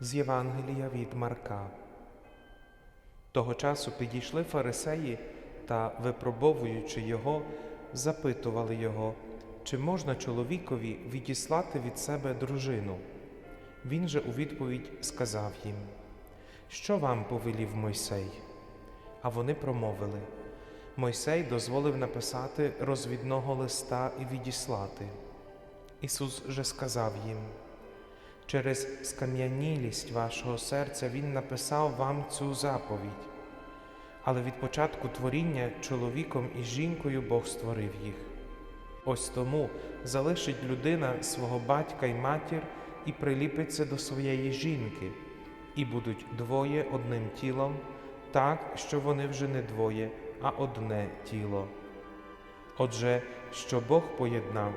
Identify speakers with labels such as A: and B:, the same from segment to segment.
A: З Євангелія від Марка. Того часу підійшли фарисеї та, випробовуючи його, запитували його, чи можна чоловікові відіслати від себе дружину. Він же у відповідь сказав їм, що вам повелів Мойсей? А вони промовили Мойсей дозволив написати розвідного листа і відіслати. Ісус же сказав їм, через скам'янілість вашого серця Він написав вам цю заповідь. Але від початку творіння чоловіком і жінкою Бог створив їх. Ось тому залишить людина свого батька й матір і приліпиться до своєї жінки, і будуть двоє одним тілом, так, що вони вже не двоє, а одне тіло. Отже, що Бог поєднав,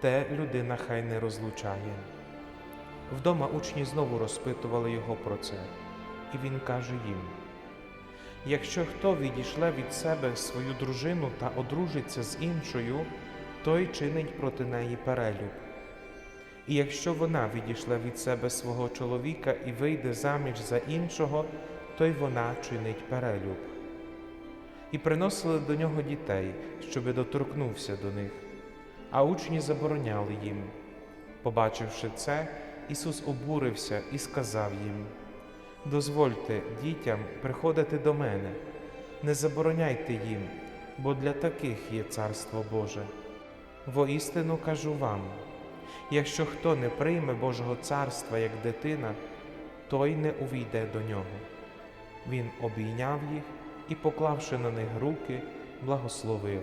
A: те людина хай не розлучає. Вдома учні знову розпитували його про це, і він каже їм: Якщо хто відійшле від себе свою дружину та одружиться з іншою, той чинить проти неї перелюб. І якщо вона відійшла від себе свого чоловіка і вийде заміж за іншого, то й вона чинить перелюб. І приносили до нього дітей, щоби доторкнувся до них, а учні забороняли їм. Побачивши це, Ісус обурився і сказав їм: Дозвольте дітям приходити до мене, не забороняйте їм, бо для таких є Царство Боже. Воістину кажу вам: якщо хто не прийме Божого царства як дитина, той не увійде до нього. Він обійняв їх і, поклавши на них руки, благословив.